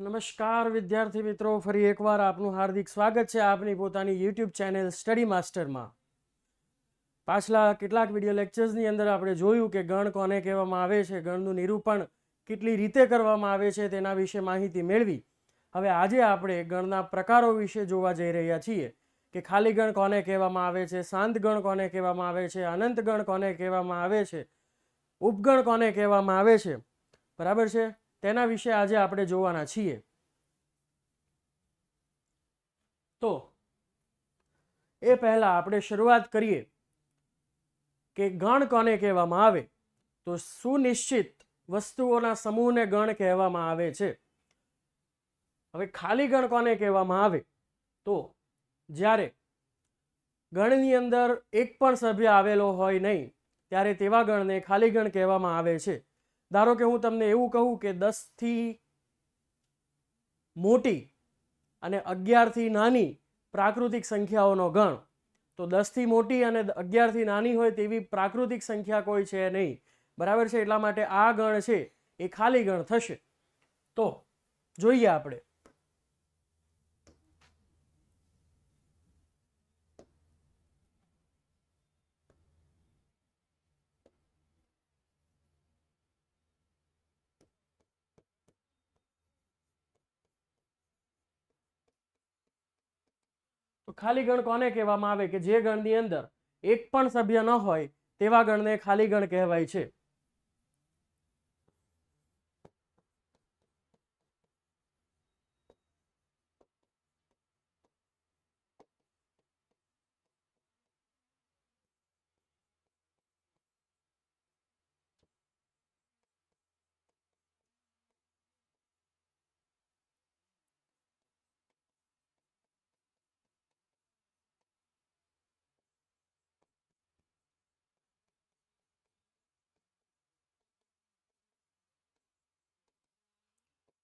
નમસ્કાર, વિદ્યાર્થી મિત્રો. ફરી એકવાર આપનું હાર્દિક સ્વાગત છે આપની પોતાની યુટ્યુબ ચેનલ સ્ટડી માસ્ટરમાં. પાછલા કેટલાક વીડિયો લેક્ચર્સની અંદર આપણે જોયું કે ગણ કોને કહેવામાં આવે છે, ગણનું નિરૂપણ કેટલી રીતે કરવામાં આવે છે તેના વિશે માહિતી મેળવી. હવે આજે આપણે ગણના પ્રકારો વિશે જોવા જઈ રહ્યા છીએ કે ખાલી ગણ કોને કહેવામાં આવે છે શાંત ગણ કોને કહેવામાં આવે છે, અનંત ગણ કોને કહેવામાં આવે છે, ઉપગણ કોને કહેવામાં આવે છે. બરાબર છે? તેના વિશે આજે આપણે જોવાના છીએ. તો, એ પહેલા આપણે શરૂઆત કરીએ કે ગણ કોને કહેવામાં આવે? તો સુનિશ્ચિત વસ્તુઓના સમૂહને ગણ કહેવામાં આવે છે. હવે ખાલી ગણ કોને કહેવામાં આવે? તો, જ્યારે ગણની અંદર એક પણ સભ્ય આવેલો હોય નહીં, ત્યારે તેવા ગણને ખાલી ગણ કહેવામાં આવે છે. ધારો કે હું તમને એવું કહું કે દસથી મોટી અને અગિયારથી નાની પ્રાકૃતિક સંખ્યાઓનો ગણ, તો દસથી મોટી અને અગિયારથી નાની હોય તેવી પ્રાકૃતિક સંખ્યા કોઈ છે નહીં. બરાબર છે? એટલા માટે આ ગણ છે એ ખાલી ગણ થશે. તો જોઈએ આપણે. ખાલી ગણ કોને કહેવામાં આવે કે જે ગણની અંદર એક પણ સભ્ય ન હોય, તેવા ગણને ખાલી ગણ કહેવાય છે.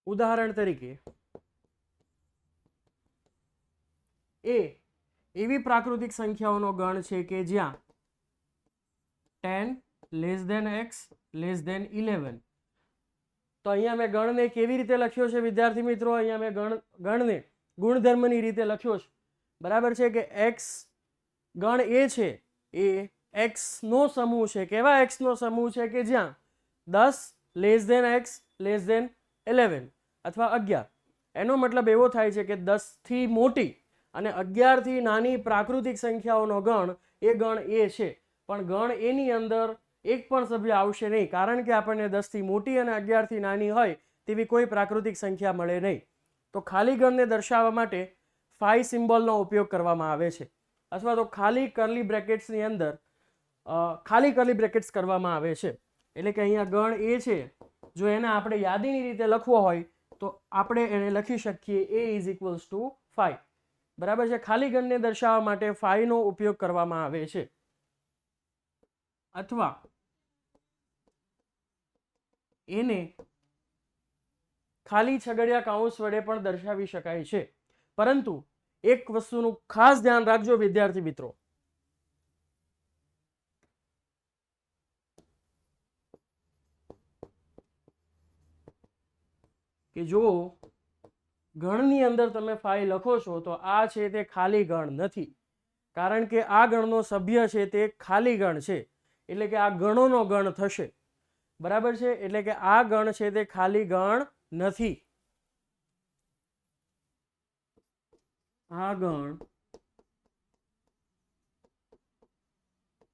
ઉદાહરણ તરીકે એ એવી પ્રાકૃતિક સંખ્યાઓનો ગણ છે કે જ્યાં ten less than X less than eleven તો અહીંયા મેં ગણને કેવી રીતે લખ્યો છે વિદ્યાર્થી મિત્રો અહીંયા મેં ગણ ગણને ગુણધર્મની રીતે લખ્યો છે બરાબર છે કે એક્સ ગણ એ છે એ એક્સનો સમૂહ છે કેવા એક્સનો સમૂહ છે કે જ્યાં દસ less than X less than eleven અથવા અગિયાર. એનો મતલબ એવો થાય છે કે દસથી મોટી અને અગિયારથી નાની પ્રાકૃતિક સંખ્યાઓનો ગણ એ ગણ એ છે. પણ ગણ એની અંદર એક પણ સભ્ય આવશે નહીં. કારણ કે આપણને દસથી મોટી અને અગિયારથી નાની હોય તેવી કોઈ પ્રાકૃતિક સંખ્યા મળે નહીં. તો ખાલી ગણને દર્શાવવા માટે ફાઈ સિમ્બોલનો ઉપયોગ કરવામાં આવે છે. અથવા તો ખાલી કરલી બ્રેકેટ્સની અંદર ખાલી કરલી બ્રેકેટ્સ કરવામાં આવે છે. એટલે કે અહીંયા ગણ એ છે જો એને આપણે યાદીની રીતે લખવો હોય, તો આપણે એને લખી શકીએ A is equals to five બરાબર છે? ખાલી ગણને દર્શાવવા માટે ફાઈવનો ઉપયોગ કરવામાં આવે છે. અથવા એને ખાલી છગડિયા કાઉન્સ વડે પણ દર્શાવી શકાય છે. પરંતુ એક વસ્તુનું ખાસ ધ્યાન રાખજો વિદ્યાર્થી મિત્રો. કે જો ગણની અંદર તમે ફાઈ લખો છો તો આ છે તે ખાલી ગણ નથી. કારણ કે આ ગણનો સભ્ય છે તે ખાલી ગણ છે. એટલે કે આ ગણોનો ગણ થશે. બરાબર છે? એટલે કે આ ગણ છે તે ખાલી ગણ નથી. આ ગણ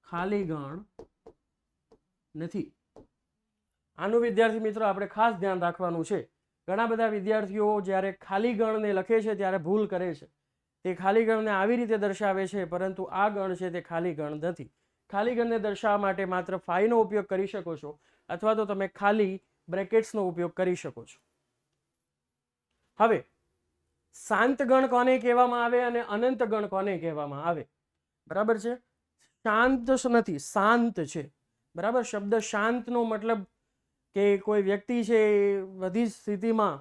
ખાલી ગણ નથી. આનું વિદ્યાર્થી મિત્રો, આપણે ખાસ ધ્યાન રાખવાનું છે. ઘણા બધા વિદ્યાર્થીઓ જ્યારે ખાલી ગણને લખે છે, ત્યારે ભૂલ કરે છે. તે ખાલી ગણને આવી રીતે દર્શાવે છે, પરંતુ આ ગણ છે તે ખાલી ગણ નથી. ખાલી ગણને દર્શાવવા માટે માત્ર ફાઈનો ઉપયોગ કરી શકો છો, અથવા તો તમે ખાલી બ્રેકેટ્સનો ઉપયોગ કરી શકો છો. હવે, શાંત ગણ કોને કહેવામાં આવે અને અનંત ગણ કોને કહેવામાં આવે? બરાબર છે? શાંત નથી, શાંત છે. બરાબર? શબ્દ શાંતનો મતલબ કે કોઈ વ્યક્તિ છે એ બધી સ્થિતિમાં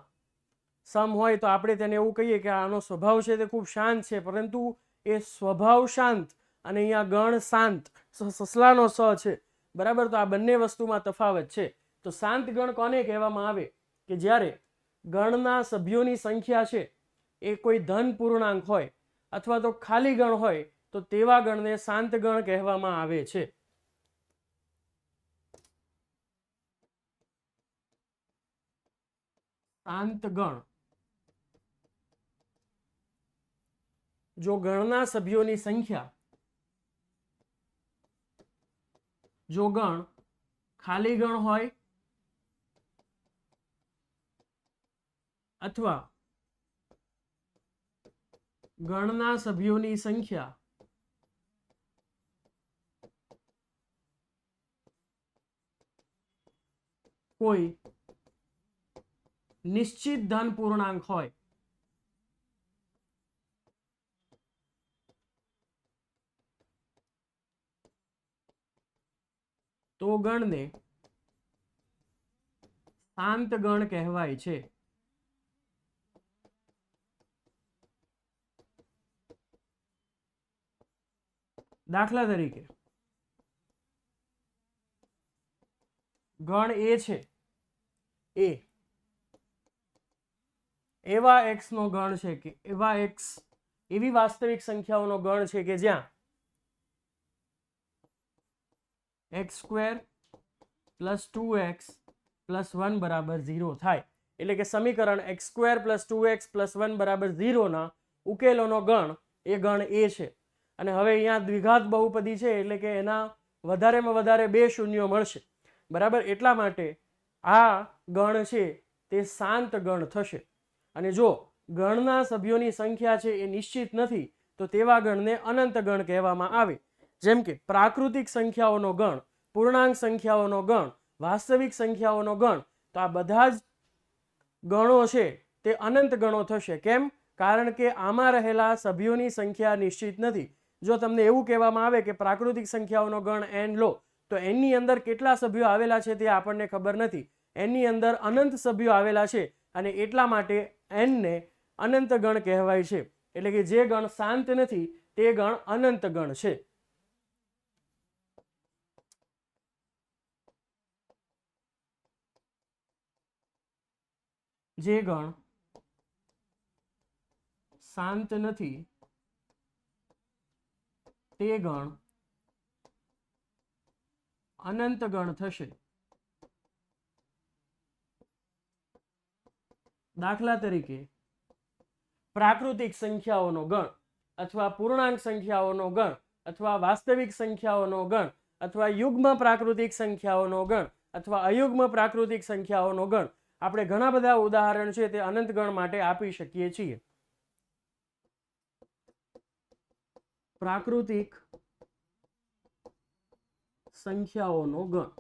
સમ હોય તો આપણે તેને એવું કહીએ કે આનો સ્વભાવ છે તે ખૂબ શાંત છે, પરંતુ એ સ્વભાવ શાંત અને અહીંયા ગણ શાંત સસલાનો સ છે. બરાબર? તો આ બંને વસ્તુમાં તફાવત છે. તો શાંત ગણ કોને કહેવામાં આવે? કે જ્યારે ગણના સભ્યોની સંખ્યા છે એ કોઈ ધન પૂર્ણાંક હોય અથવા તો ખાલી ગણ હોય તો તેવા ગણને શાંત ગણ કહેવામાં આવે છે. શાંત ગણ જો ગણના સભ્યોની સંખ્યા, જો ગણ ખાલી ગણ હોય અથવા ગણના સભ્યોની સંખ્યા કોઈ નિશ્ચિત ધન પૂર્ણાંક હોય. તો ગણને શાંત ગણ કહેવાય છે. દાખલા તરીકે, ગણ એ છે, એ એવા એક્સનો ગણ છે કે, એવા એક્સ, એવી વાસ્તવિક સંખ્યાઓનો ગણ છે કે જ્યાં X square plus two X plus one બરાબર ઝીરો થાય. એટલે કે સમીકરણ X square plus two X plus one બરાબર ઝીરોના ઉકેલોનો ગણ, એ ગણ એ છે. અને હવે અહીંયા દ્વિઘાત બહુપદી છે, એટલે કે એના વધારેમાં વધારે બે શૂન્યો મળશે. બરાબર? એટલા માટે આ ગણ છે, તે શાંત ગણ થશે. અને જો ગણના સભ્યોની સંખ્યા છે એ નિશ્ચિત નથી, તો તેવા ગણને અનંત ગણ કહેવામાં આવે. જેમ કે પ્રાકૃતિક સંખ્યાઓનો ગણ, પૂર્ણાંક સંખ્યાઓનો ગણ, વાસ્તવિક સંખ્યાઓનો ગણ, તો આ બધા જ ગણો છે તે અનંત ગણો થશે. કેમ? કારણ કે આમાં રહેલા સભ્યોની સંખ્યા નિશ્ચિત નથી. જો તમને એવું કહેવામાં આવે કે પ્રાકૃતિક સંખ્યાઓનો ગણ એન લો, તો એનની અંદર કેટલા સભ્યો આવેલા છે તે આપણને ખબર નથી. એની અંદર અનંત સભ્યો આવેલા છે અને એટલા માટે એનને અનંત ગણ કહેવાય છે. એટલે કે જે ગણ શાંત નથી, તે ગણ અનંત ગણ છે. જે ગણ શાંત નથી, તે ગણ અનંત ગણ થશે. દાખલા તરીકે પ્રાકૃતિક સંખ્યાઓનો ગણ અથવા પૂર્ણાંક સંખ્યાઓનો ગણ અથવા વાસ્તવિક સંખ્યાઓનો ગણ અથવા યુગ્મ પ્રાકૃતિક સંખ્યાઓનો ગણ અથવા અયુગ્મ પ્રાકૃતિક સંખ્યાઓનો ગણ. આપણે ઘણા બધા ઉદાહરણ છે તે અનંત ગણ માટે આપી શકીએ છીએ. પ્રાકૃતિક સંખ્યાઓનો ગણ.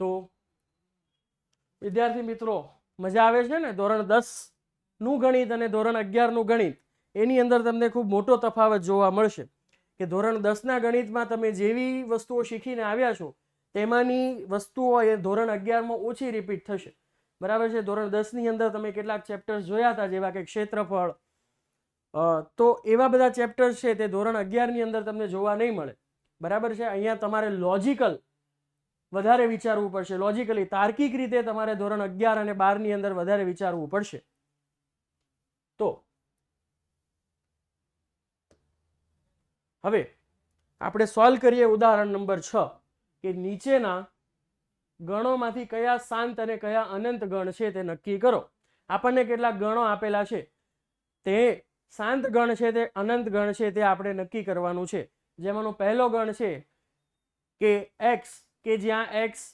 તો વિદ્યાર્થી મિત્રો, મજા આવે છે ને? ધોરણ દસનું ગણિત અને ધોરણ અગિયારનું ગણિત, એની અંદર તમને ખૂબ મોટો તફાવત જોવા મળશે કે ધોરણ દસના ગણિતમાં તમે જેવી વસ્તુઓ શીખીને આવ્યા છો, તેમાંની વસ્તુઓ એ ધોરણ અગિયારમાં ઓછી રિપીટ થશે. બરાબર છે? ધોરણ દસની અંદર તમે કેટલાક ચેપ્ટર્સ જોયા હતા, જેવા કે ક્ષેત્રફળ તો એવા બધા ચેપ્ટર્સ છે તે ધોરણ અગિયારની અંદર તમને જોવા નહીં મળે. બરાબર છે? અહીંયા તમારે લોજિકલ વધારે વિચારવું પડશે. લોજિકલી તાર્કિક રીતે તમારે ધોરણ અગિયાર અને બારની અંદર વધારે વિચારવું પડશે. તો, હવે આપણે સોલ્વ કરીએ ઉદાહરણ નંબર છ, કે નીચેના ગણોમાંથી કયા શાંત અને કયા અનંત ગણ છે તે નક્કી કરો. આપણને કેટલાક ગણો આપેલા છે. તે શાંત ગણ છે તે અનંત ગણ છે તે આપણે નક્કી કરવાનું છે. જેમાંનો પહેલો ગણ છે કે એક્સ કે જ્યાં એક્સ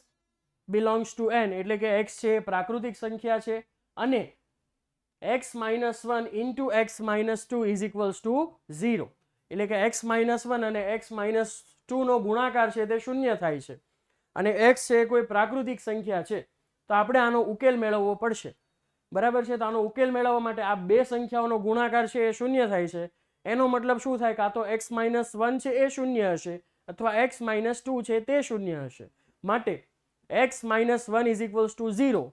બિલોંગ્સ ટુ એન એટલે કે એક્સ છે પ્રાકૃતિક સંખ્યા છે, અને X minus one into X minus two is equals to zero એટલે કે એક્સ માઇનસ વન અને એક્સ માઇનસ ટુનો ગુણાકાર છે તે શૂન્ય થાય છે. અને એક્સ છે કોઈ પ્રાકૃતિક સંખ્યા છે. તો આપણે આનો ઉકેલ મેળવવો પડશે. બરાબર છે? તો આનો ઉકેલ મેળવવા માટે આ બે સંખ્યાઓનો ગુણાકાર છે એ શૂન્ય થાય છે. એનો મતલબ શું થાય? કાં તો એક્સ માઇનસ વન છે એ શૂન્ય હશે. અથવા એક્સ માઇનસ ટુ છે તે શૂન્ય હશે. માટે X minus one is equals to zero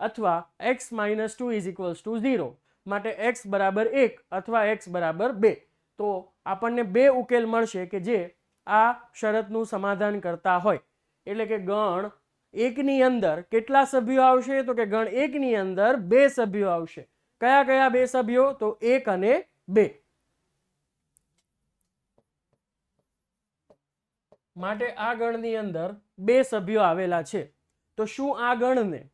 અથવા X minus two is equals to zero માટે એક્સ બરાબર એક અથવા એક્સ બરાબર બે. તો આપણને બે ઉકેલ મળશે કે જે આ શરતનું સમાધાન કરતા હોય. એટલે કે ગણ એકની અંદર કેટલા સભ્યો આવશે? તો કે ગણ એકની અંદર બે સભ્યો આવશે. કયા કયા બે સભ્યો? તો એક અને બે. માટે આ ગણની અંદર બે સભ્યો આવેલા છે. તો શું આ ગણને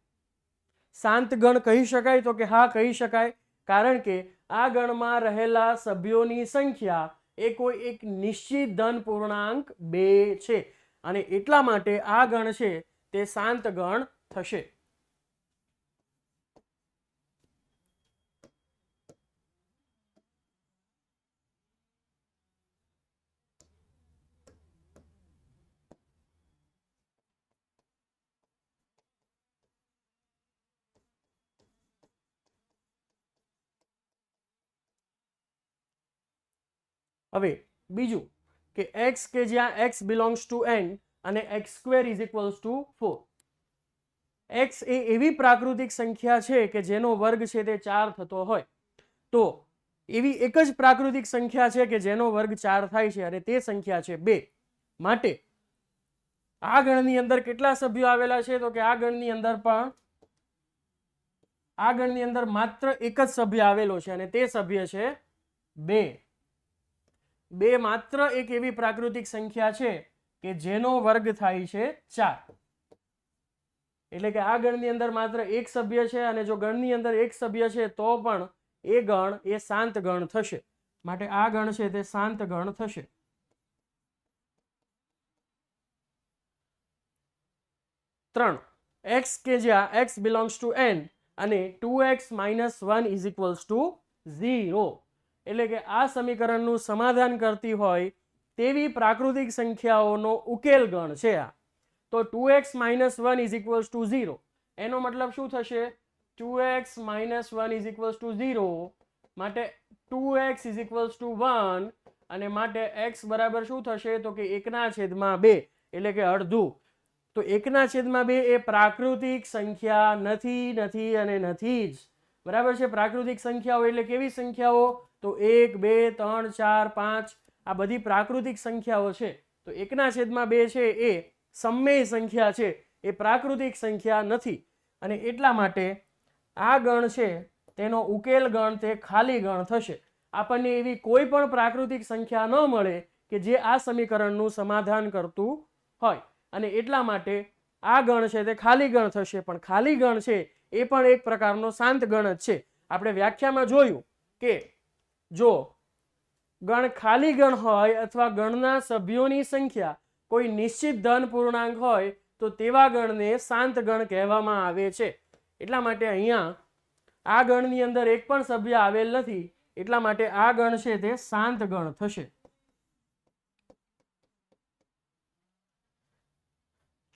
શાંત ગણ કહી શકાય? તો કે હા, કહી શકાય. કારણ કે આ ગણમાં રહેલા સભ્યોની સંખ્યા એ કોઈ એક નિશ્ચિત ધન પૂર્ણાંક બે છે. અને એટલા માટે આ ગણ છે તે શાંત ગણ થશે. હવે બીજું કે x કે જ્યાં x બિલોંગ્સ ટુ n અને x square is equals to four x એ એવી પ્રાકૃતિક સંખ્યા છે કે જેનો વર્ગ છે તે ચાર થતો હોય. તો એવી એક જ પ્રાકૃતિક સંખ્યા છે કે જેનો વર્ગ ચાર થાય છે અને તે સંખ્યા છે બે. માટે આ ગણની અંદર કેટલા સભ્યો આવેલા છે? તો કે આ ગણની અંદર પણ આ ગણની અંદર માત્ર એક જ સભ્ય આવેલો છે અને તે સભ્ય છે બે. બે માત્ર એક એવી પ્રાકૃતિક સંખ્યા છે કે જેનો વર્ગ થાય છે ચાર. એટલે કે આ ગણની અંદર માત્ર એક સભ્ય છે અને જો ગણની અંદર એક સભ્ય છે તો પણ એ ગણ એ શાંત ગણ થશે. માટે આ ગણ છે તે શાંત ગણ થશે. ત્રણ. એક્સ કે જ્યાં એક્સ બિલોંગ્સ ટુ એન અને two x minus one is equals to zero એટલે કે આ સમીકરણનું સમાધાન કરતી હોય તેવી પ્રાકૃતિક સંખ્યાઓનો ઉકેલ ગણ છે આ. તો two x minus one is equals to zero. એનો મતલબ શું થશે? Two x minus one is equals to zero માટે two x is equals to one અને માટે એક્સ બરાબર શું થશે? તો કે એકના છેદમાં બે. એટલે કે અડધું. તો એકના છેદમાં બે એ પ્રાકૃતિક સંખ્યા નથી નથી અને નથી જ. બરાબર છે? પ્રાકૃતિક સંખ્યાઓ એટલે કેવી સંખ્યાઓ? તો એક, બે, ત્રણ, ચાર, પાંચ, આ બધી પ્રાકૃતિક સંખ્યાઓ છે. તો એકના છેદમાં બે છે એ સમમેય સંખ્યા છે. એ પ્રાકૃતિક સંખ્યા નથી. અને એટલા માટે આ ગણ છે, તેનો ઉકેલ ગણ, તે ખાલી ગણ થશે. આપણને એવી કોઈ પણ પ્રાકૃતિક સંખ્યા ન મળે કે જે આ સમીકરણનું સમાધાન કરતું હોય. અને એટલા માટે આ ગણ છે તે ખાલી ગણ થશે. પણ ખાલી ગણ છે એ પણ એક પ્રકારનો શાંત ગણ જ છે. આપણે વ્યાખ્યામાં જોયું કે જો ગણ ખાલી ગણ હોય અથવા ગણના સભ્યોની સંખ્યા કોઈ નિશ્ચિત ધન પૂર્ણાંક હોય, તો તેવા ગણને શાંત ગણ કહેવામાં આવે છે. એટલા માટે અહીંયા આ ગણની અંદર એક પણ સભ્ય આવેલ નથી. એટલા માટે આ ગણ છે તે શાંત ગણ થશે.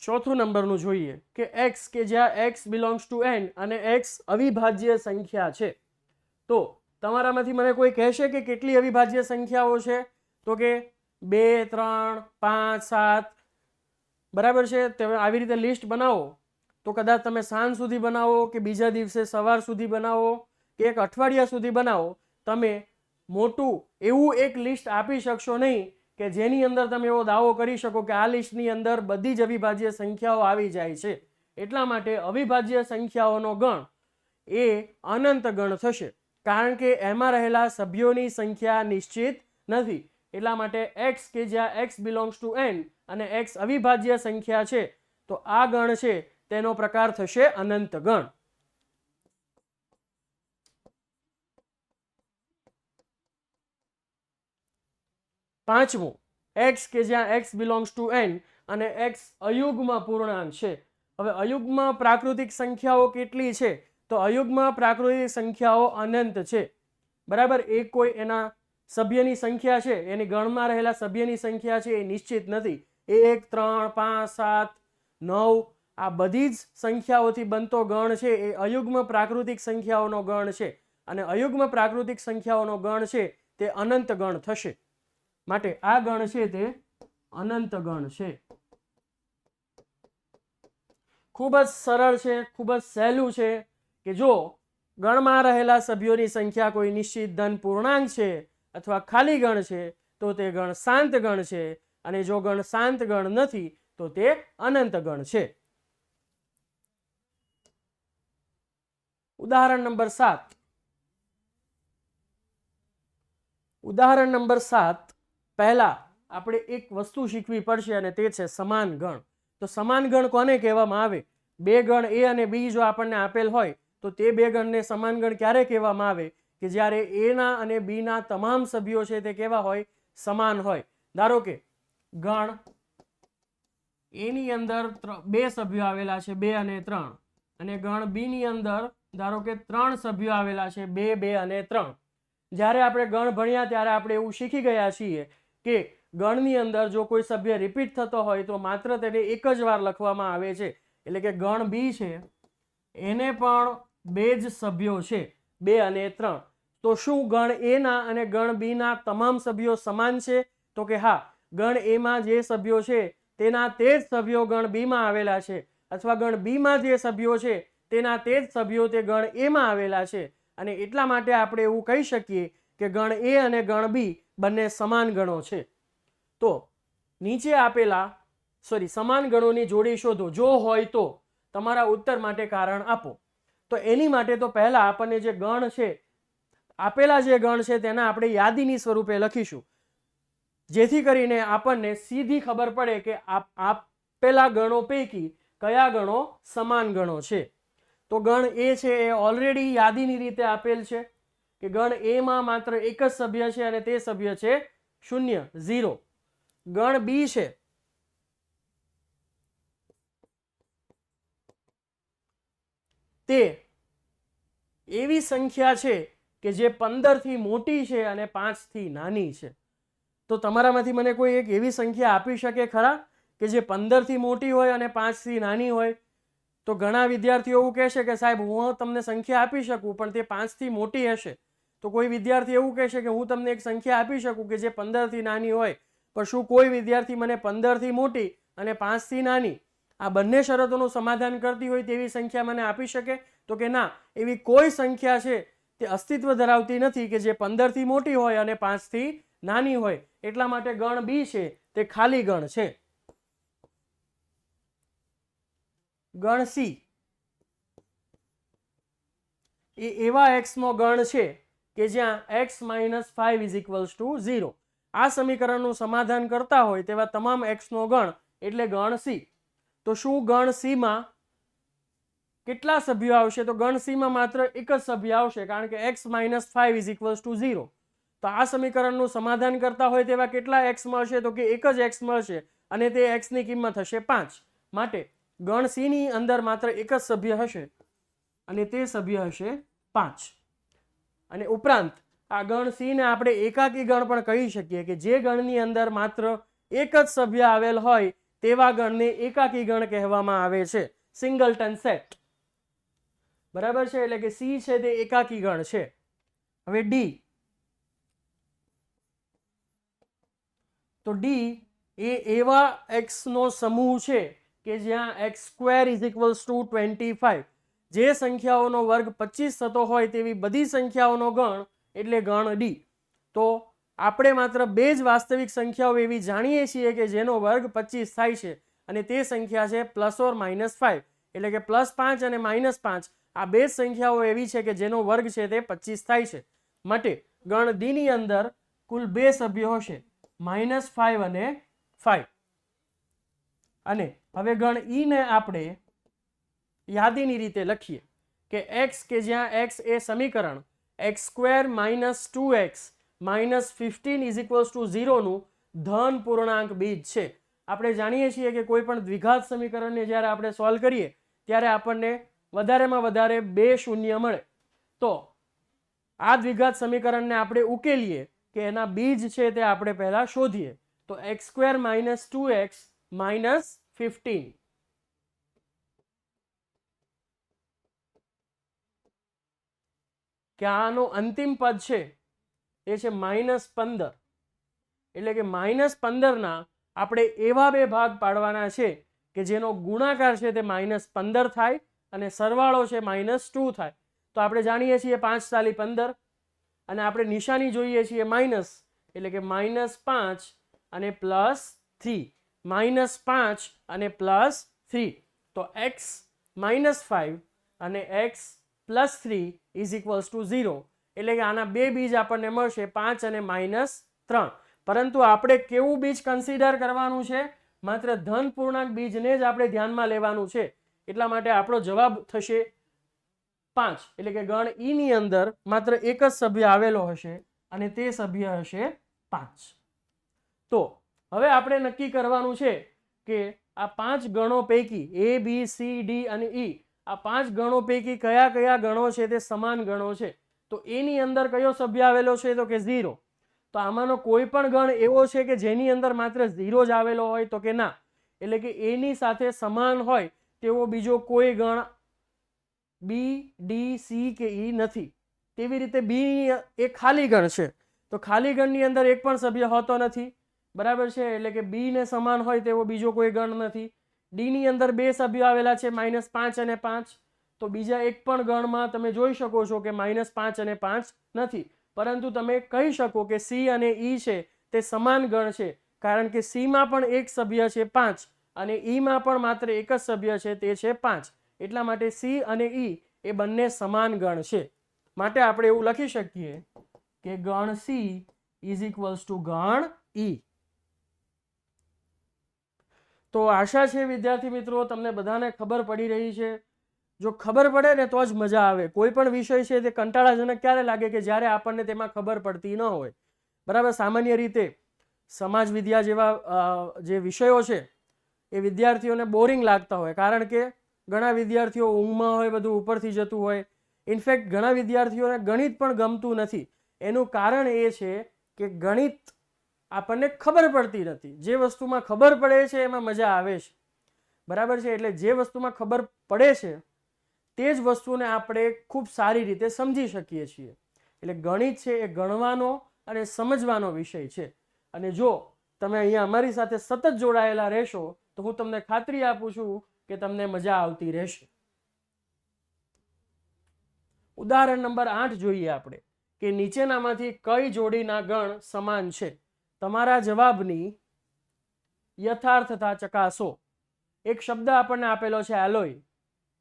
ચોથું નંબરનું જોઈએ કે એક્સ કે જ્યાં એક્સ બિલોંગ્સ ટુ એન અને એક્સ અવિભાજ્ય સંખ્યા છે. તો તમારામાંથી મને કોઈ કહેશે કે કેટલી અવિભાજ્ય સંખ્યાઓ છે? તો કે બે, ત્રણ, પાંચ, સાત. બરાબર છે? તમે આવી રીતે લિસ્ટ બનાવો. તો કદાચ તમે સાંજ સુધી બનાવો કે બીજા દિવસે સવાર સુધી બનાવો કે એક અઠવાડિયા સુધી બનાવો. તમે મોટું એવું એક લિસ્ટ આપી શકશો નહીં કે જેની અંદર તમે એવો દાવો કરી શકો કે આ લિસ્ટની અંદર બધી જ અવિભાજ્ય સંખ્યાઓ આવી જાય છે. એટલા માટે અવિભાજ્ય સંખ્યાઓનો ગણ એ અનંત ગણ થશે. કારણ કે એમાં રહેલા સભ્યોની સંખ્યા નિશ્ચિત નથી. એટલા માટે એક્સ કે જ્યાં એક્સ બિલોંગ્સ ટુ એન અને એક્સ અવિભાજ્ય સંખ્યા છે, તો આ ગણ છે, તેનો પ્રકાર થશે અનંત ગણ. પાંચમું એક્સ કે જ્યાં એક્સ બિલોંગ્સ ટુ એન અને એક્સ અયુગમાં પૂર્ણાંક છે. હવે અયુગમાં પ્રાકૃતિક સંખ્યાઓ કેટલી છે? તો અયુગમાં પ્રાકૃતિક સંખ્યાઓ અનંત છે. બરાબર? એ કોઈ એના સભ્યની સંખ્યા છે, એની ગણમાં રહેલા સભ્યની સંખ્યા છે, એ નિશ્ચિત નથી. એક, ત્રણ, પાંચ, સાત, નવ, આ બધી જ સંખ્યાઓથી બનતો ગણ છે, એ અયુગ્મ પ્રાકૃતિક સંખ્યાઓનો ગણ છે. અને અયુગ્મ પ્રાકૃતિક સંખ્યાઓનો ગણ છે, તે અનંત ગણ થશે. માટે આ ગણ છે તે અનંત ગણ છે. ખૂબ જ સરળ છે, ખૂબ જ સહેલું છે. કે જો ગણમાં રહેલા સભ્યોની સંખ્યા કોઈ નિશ્ચિત ધન પૂર્ણાંક છે અથવા ખાલી ગણ છે, તો તે ગણ શાંત ગણ છે અને જો ગણ શાંત ગણ નથી, તો તે અનંત ગણ છે. ઉદાહરણ નંબર સાત. ઉદાહરણ નંબર સાત. પહેલા આપણે એક વસ્તુ શીખવી પડશે અને તે છે સમાન ગણ. તો સમાન ગણ કોને કહેવામાં આવે? બે ગણ એ અને બી જો આપણને આપેલ હોય તો તે બે ગણને સમાન ગણ ક્યારે કહેવામાં આવે? કે જ્યારે એના અને બીના તમામ સભ્યો છે તે કેવા હોય? સમાન હોય. ધારો કે ગણ એની અંદર બે સભ્યો આવેલા છે, બે અને ત્રણ. અને ગણ બીની અંદર, ધારો કે ત્રણ સભ્યો આવેલા છે, બે બે અને ત્રણ. જ્યારે આપણે ગણ ભણ્યા ત્યારે આપણે એવું શીખી ગયા છીએ કે ગણની અંદર જો કોઈ સભ્ય રિપીટ થતો હોય તો માત્ર તેને એક જ વાર લખવામાં આવે છે. એટલે કે ગણ બી છે, એને પણ બે જ સભ્યો છે, બે અને ત્રણ. તો શું ગણ એના અને ગણ બીના તમામ સભ્યો સમાન છે? તો કે હા, ગણ એમાં જે સભ્યો છે, તેના તે જ સભ્યો ગણ બીમાં આવેલા છે. અથવા ગણ બીમાં જે સભ્યો છે, તેના તે જ સભ્યો તે ગણ એમાં આવેલા છે. અને એટલા માટે આપણે એવું કહી શકીએ કે ગણ એ અને ગણ બી બંને સમાન ગણો છે. તો નીચે આપેલા સોરી સમાન ગણોની જોડી શોધો. જો હોય તો તમારા ઉત્તર માટે કારણ આપો. તો એની માટે તો પહેલાં આપણને જે ગણ છે, આપેલા જે ગણ છે તેના આપણે યાદીની સ્વરૂપે લખીશું. જેથી કરીને આપણને સીધી ખબર પડે કે આપ, આપેલા ગણો પૈકી કયા ગણો સમાન ગણો છે. તો ગણ એ છે, એ ઓલરેડી યાદીની રીતે આપેલ છે કે ગણ એમાં માત્ર એક જ સભ્ય છે અને તે સભ્ય છે શૂન્ય, ઝીરો. ગણ બી છે, તે એવી સંખ્યા છે કે જે પંદરથી મોટી છે અને પાંચથી નાની છે. તો તમારામાંથી મને કોઈ એક એવી સંખ્યા આપી શકે ખરા કે જે પંદરથી મોટી હોય અને પાંચથી નાની હોય? તો ઘણા વિદ્યાર્થીઓ એવું કહેશે કે સાહેબ, હું તમને સંખ્યા આપી શકું, પણ તે પાંચથી મોટી હશે. તો કોઈ વિદ્યાર્થી એવું કહેશે કે હું તમને એક સંખ્યા આપી શકું કે જે પંદરથી નાની હોય, પણ શું કોઈ વિદ્યાર્થી મને પંદરથી મોટી અને પાંચથી નાની આ બંને શરતોનું સમાધાન કરતી હોય તેવી સંખ્યા મને આપી શકે? તો કે ના, એવી કોઈ સંખ્યા છે તે અસ્તિત્વ ધરાવતી નથી કે જે પંદરથી મોટી હોય અને પાંચથી નાની હોય. એટલા માટે ગણ બી છે, તે ખાલી ગણ છે. ગણ સી. એ એવા એક્સનો ગણ છે કે જ્યાં x minus five is equals to zero. આ સમીકરણનું સમાધાન કરતા હોય તેવા તમામ એક્સનો ગણ એટલે ગણ સી. તો શું ગણ સીમાં કેટલા સભ્યો આવશે? તો ગણ સીમાં માત્ર એક જ સભ્ય આવશે, કારણ કે x minus five is equals to zero તો આ સમીકરણનું સમાધાન કરતા હોય તેવા કેટલા એક્સ મળશે? તો કે એક જ એક્સ મળશે અને તે એક્સની કિંમત હશે પાંચ. માટે ગણ સીની અંદર માત્ર એક જ સભ્ય હશે અને તે સભ્ય હશે પાંચ. અને ઉપરાંત આ ગણ સીને આપણે એકાકી ગણ પણ કહી શકીએ કે જે ગણની અંદર માત્ર એક જ સભ્ય આવેલ હોય તેવા ગણને એકાકી ગણ કહેવામાં આવે છે. Singleton set. બરાબર છે? એટલે કે સી છે તે એકાકી ગણ છે. હવે ડી તો ડી એ એવા એક્સનો સમૂહ છે કે જ્યાં x square is equals to twenty five જે સંખ્યાઓનો વર્ગ પચીસ થતો હોય તેવી બધી સંખ્યાઓનો ગણ એટલે ગણ ડી તો આપણે માત્ર બે જ વાસ્તવિક સંખ્યાઓ એવી જાણીએ છીએ કે જેનો વર્ગ પચીસ થાય છે અને તે સંખ્યા છે પ્લસ ઓર માઇનસ ફાઈવ એટલે કે પ્લસ પાંચ અને માઇનસ પાંચ. આ બે સંખ્યાઓ એવી છે કે જેનો વર્ગ છે તે પચીસ થાય છે. માટે ગણ દીની અંદર કુલ બે સભ્યો હશે. માઇનસ ફાઈવ અને ફાઈવ. અને હવે ગણ ઈને આપણે યાદીની રીતે લખીએ કે એક્સ કે જ્યાં એક્સ એ સમીકરણ, x square minus two x minus fifteen is equals to ઝીરોનું ધન પૂર્ણાંક બીજ છે. આપણે જાણીએ છીએ કે કોઈ પણ દ્વિઘાત સમીકરણને જ્યારે આપણે સોલ્વ કરીએ, ત્યારે આપણને વધારેમાં વધારે બે શૂન્ય મળે. તો આ દ્વિઘાત સમીકરણને આપણે ઉકેલીએ કે એના બીજ છે તે આપણે પહેલાં શોધીએ. તો x square minus two x minus fifteen કે આનો અંતિમ પદ છે એ છે માઇનસ પંદર. એટલે કે માઇનસ પંદરના આપણે એવા બે ભાગ પાડવાના છે કે જેનો ગુણાકાર છે તે માઇનસ પંદર થાય અને સરવાળો છે માઇનસ ટુ થાય. તો આપણે જાણીએ છીએ પાંચ તાલી પંદર અને આપણે નિશાની જોઈએ છીએ માઇનસ એટલે કે માઇનસ પાંચ અને પ્લસ થ્રી માઇનસ પાંચ અને પ્લસ થ્રી તો એક્સ માઇનસ ફાઇવ અને x plus three is equals to zero એટલે કે આના બે બીજ આપણને મળશે પાંચ અને માઇનસ ત્રણ. પરંતુ આપણે કેવું બીજ કન્સિડર કરવાનું છે? માત્ર ધન પૂર્ણાંક બીજને જ આપણે ધ્યાનમાં લેવાનું છે. એટલા માટે આપણો જવાબ થશે પાંચ. એટલે કે ગણ ઈ ની અંદર માત્ર એક જ સભ્ય આવેલો હશે અને તે સભ્ય હશે પાંચ. તો હવે આપણે નક્કી કરવાનું છે કે આ પાંચ ગણો પૈકી એ, બી, સી, ડી અને ઈ, આ પાંચ ગણો પૈકી કયા કયા ગણો છે તે સમાન ગણો છે? તો એની અંદર કયો સભ્ય આવેલો છે તો કે ઝીરો. તો આમાંનો કોઈ પણ ગણ એવો છે કે જેની અંદર માત્ર ઝીરો જ આવેલો હોય તો કે ના. એટલે કે એની સાથે સમાન હોય તેવો બીજો કોઈ ગણ બી ડી સી કે ઈ નથી. તેવી રીતે બી એ ખાલી ગણ છે. તો ખાલી ગણની અંદર એક પણ સભ્ય હોતો નથી. બરાબર છે? એટલે કે બી ને સમાન હોય તેવો બીજો કોઈ ગણ નથી. ડીની અંદર બે સભ્યો આવેલા છે માઇનસ પાંચ અને પાંચ. તો બીજા એક પણ ગણમાં તમે જોઈ શકો છો કે માઇનસ પાંચ અને પાંચ નથી. પરંતુ તમે કહી શકો કે સી અને ઈ છે તે સમાન ગણ છે. કારણ કે સીમાં પણ એક સભ્ય છે, પાંચ. અને ઈમાં પણ માત્ર એક જ સભ્ય છે તે છે પાંચ. એટલા માટે સી અને ઈ એ બંને સમાન ગણ છે. માટે આપણે એવું લખી શકીએ કે ગણ સી ઇઝ ઇક્વલ્સ ટુ ગણ ઈ. તો આશા છે વિદ્યાર્થી મિત્રો, તમને બધાને ખબર પડી રહી છે. જો ખબર પડે ને તો જ મજા આવે. કોઈ પણ વિષય છે તે કંટાળાજનક ક્યારે લાગે કે જ્યારે આપણને તેમાં ખબર પડતી ન હોય? બરાબર, સામાન્ય રીતે સમાજ વિદ્યા જેવા જે વિષયો છે એ વિદ્યાર્થીઓને બોરિંગ લાગતા હોય. કારણ કે ઘણા વિદ્યાર્થીઓ ઊંઘમાં હોય, બધું ઉપરથી જતું હોય. ઇનફેક્ટ ઘણા વિદ્યાર્થીઓને ગણિત પણ ગમતું નથી. એનું કારણ એ છે કે ગણિત આપણને ખબર પડતી નથી. જે વસ્તુમાં ખબર પડે છે, એમાં મજા આવે છે. બરાબર છે? એટલે જે વસ્તુમાં ખબર પડે છે, તે જ વસ્તુને આપણે ખૂબ સારી રીતે સમજી શકીએ છીએ. એટલે ગણિત છે એ ગણવાનો અને સમજવાનો વિષય છે. અને જો તમે અહીંયા અમારી સાથે સતત જોડાયેલા રહેશો તો હું તમને ખાતરી આપું છું કે તમને મજા આવતી રહેશે. ઉદાહરણ નંબર આઠ જોઈએ આપણે કે નીચેનામાંથી કઈ જોડીના ગણ સમાન છે. તમારા જવાબની યથાર્થતા ચકાસો. એક શબ્દ આપણને આપેલો છે alloy.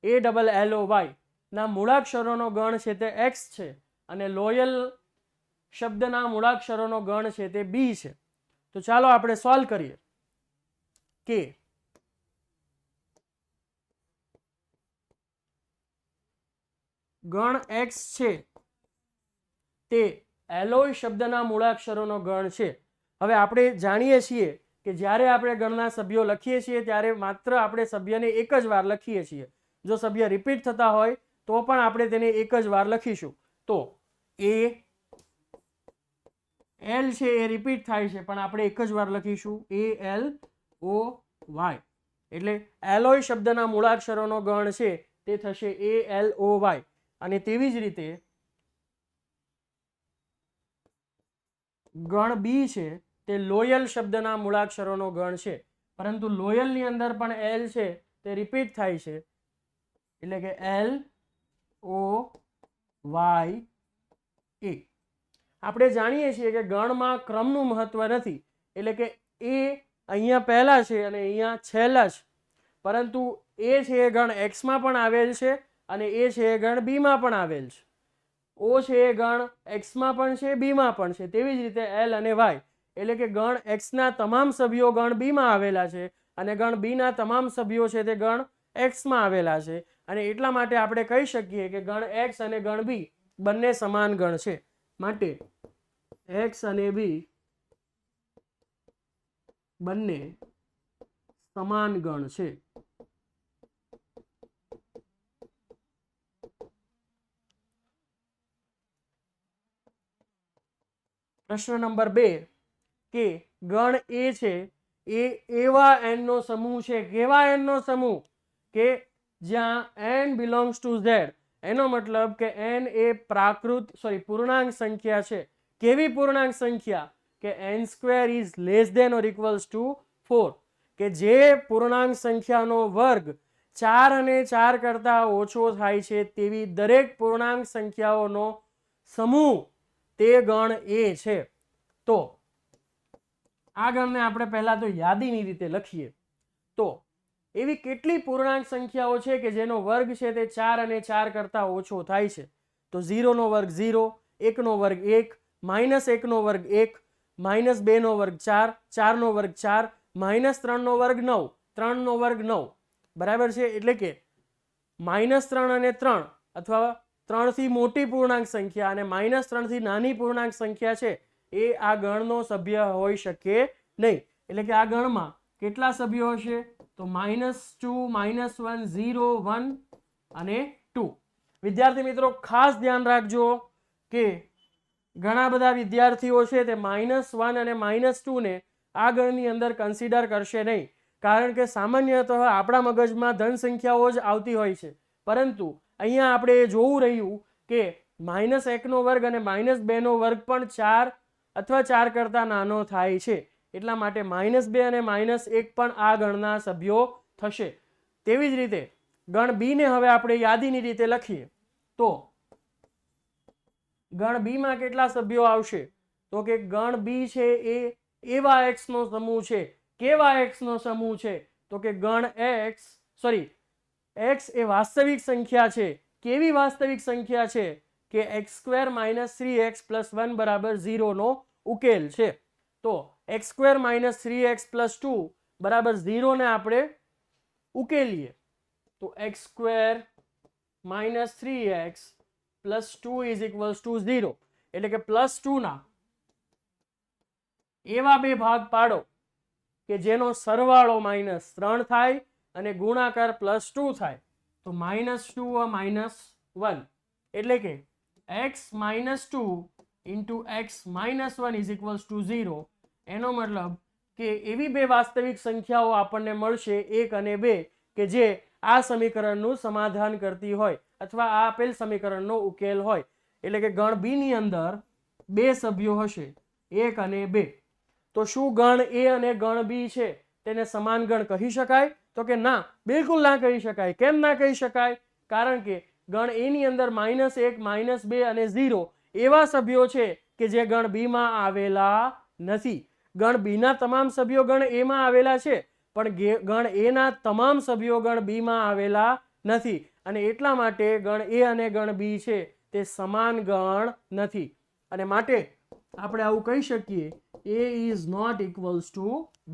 A double L O Y ના મૂળાક્ષરોનો ગણ છે તે એક્સ છે અને લોયલ શબ્દના મૂળાક્ષરોનો ગણ છે તે બી છે. તો ચાલો આપણે સોલ્વ કરીએ. કે ગણ એક્સ છે. તે એલોય શબ્દના મૂળાક્ષરોનો ગણ છે. હવે આપણે જાણીએ છીએ કે જ્યારે આપણે ગણના સભ્યો લખીએ છીએ, ત્યારે માત્ર આપણે સભ્યને એક જ વાર લખીએ છીએ. જો સભ્ય રિપીટ થતા હોય, તો પણ આપણે તેને એક જ વાર લખીશું. તો એ એલ છે, એ રિપીટ થાય છે, પણ આપણે એક જ વાર લખીશું. A L O Y. એટલે એલોય શબ્દના મૂળાક્ષરોનો ગણ છે, તે થશે એ એલ ઓ વાય. અને તેવી જ રીતે ગણ બી છે તે લોયલ શબ્દના મૂળાક્ષરોનો ગણ છે. પરંતુ લોયલની અંદર પણ એલ છે તે રિપીટ થાય છે. એટલે કે એલ, ઓ, વાય, એ. આપણે જાણીએ છીએ કે ગણમાં ક્રમનું મહત્વ નથી. એટલે કે એ અહીંયા પહેલા છે અને અહીંયા છેલ્લા છે. પરંતુ એ છે એ ગણ એક્સમાં પણ આવેલ છે અને એ છે ગણ બીમાં પણ આવેલ છે. ઓ છે એ ગણ એક્સમાં પણ છે બીમાં પણ છે. તેવી જ રીતે એલ અને વાય એટલે કે ગણ એક્સના તમામ સભ્યો ગણ બીમાં આવેલા છે અને ગણ બીના તમામ સભ્યો છે તે ગણ એક્સમાં આવેલા છે. અને એટલા માટે આપણે કહી શકીએ કે ગણ એક્સ અને ગણ બી બંને સમાન ગણ છે. માટે એક્સ અને બી બંને સમાન ગણ છે. પ્રશ્ન નંબર બે કે ગણ એ છે, એ એવા એનનો સમૂહ છે, કેવા એનનો સમૂહ? કે જ્યાં એન બિલોંગ્સ ટુ ઝેડ એનો મતલબ કે એન એ પ્રાકૃત સોરી પૂર્ણાંક સંખ્યા છે. કેવી પૂર્ણાંક સંખ્યા? કે N square is less than or equals to four કે જે પૂર્ણાંક સંખ્યાનો વર્ગ ચાર અને ચાર કરતાં ઓછો થાય છે, તેવી દરેક પૂર્ણાંક સંખ્યાઓનો સમૂહ તે ગણ એ છે. તો આ ગણને આપણે પહેલા તો યાદીની રીતે લખીએ. તો એવી કેટલી પૂર્ણાંક સંખ્યાઓ છે કે જેનો વર્ગ છે તે ચાર અને ચાર કરતાં ઓછો થાય છે? તો ઝીરોનો વર્ગ ઝીરો, એકનો વર્ગ એક, માઇનસ એકનો વર્ગ એક, માઇનસ બેનો વર્ગ ચાર, ચારનો વર્ગ ચાર, માઇનસ ત્રણનો વર્ગ નવ, ત્રણનો વર્ગ નવ. બરાબર છે? એટલે કે માઇનસ ત્રણ અને ત્રણ, અથવા ત્રણથી મોટી પૂર્ણાંક સંખ્યા અને માઇનસ ત્રણથી નાની પૂર્ણાંક સંખ્યા છે, એ આ ગણનો સભ્ય હોઈ શકે નહીં. એટલે કે આ ગણમાં કેટલા સભ્યો હશે? તો minus two, minus one, zero, one અને ટુ. વિદ્યાર્થી મિત્રો, ખાસ ધ્યાન રાખજો કે ઘણા બધા વિદ્યાર્થીઓ છે તે માઇનસ વન અને માઇનસ ટુને આ ગણની અંદર કન્સિડર કરશે નહીં. કારણ કે સામાન્યતઃ આપણા મગજમાં ધન સંખ્યાઓ જ આવતી હોય છે. પરંતુ અહીંયા આપણે જોવું રહ્યું કે માઇનસ એકનો વર્ગ અને માઇનસ બેનો વર્ગ પણ ચાર અથવા ચાર કરતાં નાનો થાય છે. એટલા માટે માઇનસ બે અને માઇનસ એક પણ આ ગણના સભ્યો થશે. તેવી જ રીતે ગણ બીને હવે આપણે યાદીની રીતે લખીએ. તો ગણ બીમાં કેટલા સભ્યો આવશે? તો કે ગણ બી છે એ એવા એક્સનો સમૂહ છે, કેવા એક્સનો સમૂહ છે? તો કે ગણ એક્સ, સોરી એક્સ એ વાસ્તવિક સંખ્યા છે. કેવી વાસ્તવિક સંખ્યા છે? કે x square minus three x plus one બરાબર ઝીરોનો ઉકેલ છે. તો x square minus three x plus two બરાબર ઝીરોને આપણે ઉકેલીએ. તો x square minus three x plus two is equals to zero એટલે કે પ્લસ ટુના એવા બે ભાગ પાડો કે જેનો સરવાળો માઇનસ ત્રણ થાય અને ગુણાકાર પ્લસ ટુ થાય, તો માઇનસ ટુ માઇનસ વન એટલે કે x minus two into x minus one is equals to zero એનો મતલબ કે એવી બે વાસ્તવિક સંખ્યાઓ આપણને મળશે, એક અને બે, કે જે આ સમીકરણનું સમાધાન કરતી હોય અથવા આ આપેલ સમીકરણનો ઉકેલ હોય. એટલે કે ગણ બીની અંદર બે સભ્યો હશે, એક અને બે. તો શું ગણ એ અને ગણ બી છે? તેને સમાન ગણ કહી શકાય? તો કે ના, બિલકુલ ના કહી શકાય. કેમ ના કહી શકાય? કારણ કે ગણ એની અંદર માઇનસ એક, માઇનસ બે અને ઝીરો એવા સભ્યો છે કે જે ગણ બીમાં આવેલા નથી. ગણ બીના તમામ સભ્યો ગણ એમાં આવેલા છે, પણ ગણ એના તમામ સભ્યો ગણ બીમાં આવેલા નથી. અને એટલા માટે ગણ એ અને ગણ બી છે, તે સમાન ગણ નથી. અને માટે આપણે આવું કહી શકીએ a is not equals to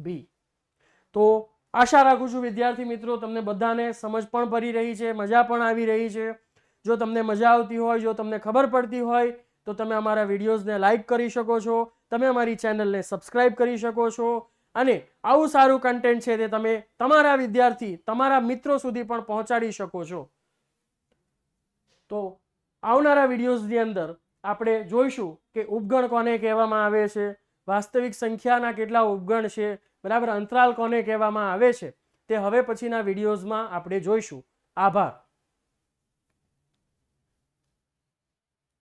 b તો આશા રાખું છું, વિદ્યાર્થી મિત્રો, તમને બધાને સમજ પણ પડી રહી છે, મજા પણ આવી રહી છે. જો તમને મજા આવતી હોય, જો તમને ખબર પડતી હોય, તો તમે અમારા વિડીયોઝને લાઈક કરી શકો છો, તમે અમારી ચેનલને સબસ્ક્રાઇબ કરી શકો છો અને આવું સારું કન્ટેન્ટ છે તે તમે તમારા વિદ્યાર્થી, તમારા મિત્રો સુધી પણ પહોંચાડી શકો છો. તો આવનારા વિડીયોઝની અંદર આપણે જોઈશું કે ઉપગણ કોને કહેવામાં આવે છે વાસ્તવિક સંખ્યાના કેટલા ઉપગણ છે, બરાબર અંતરાલ કોને કહેવામાં આવે છે, તે હવે પછીના વિડીયોઝમાં આપણે જોઈશું. આભાર.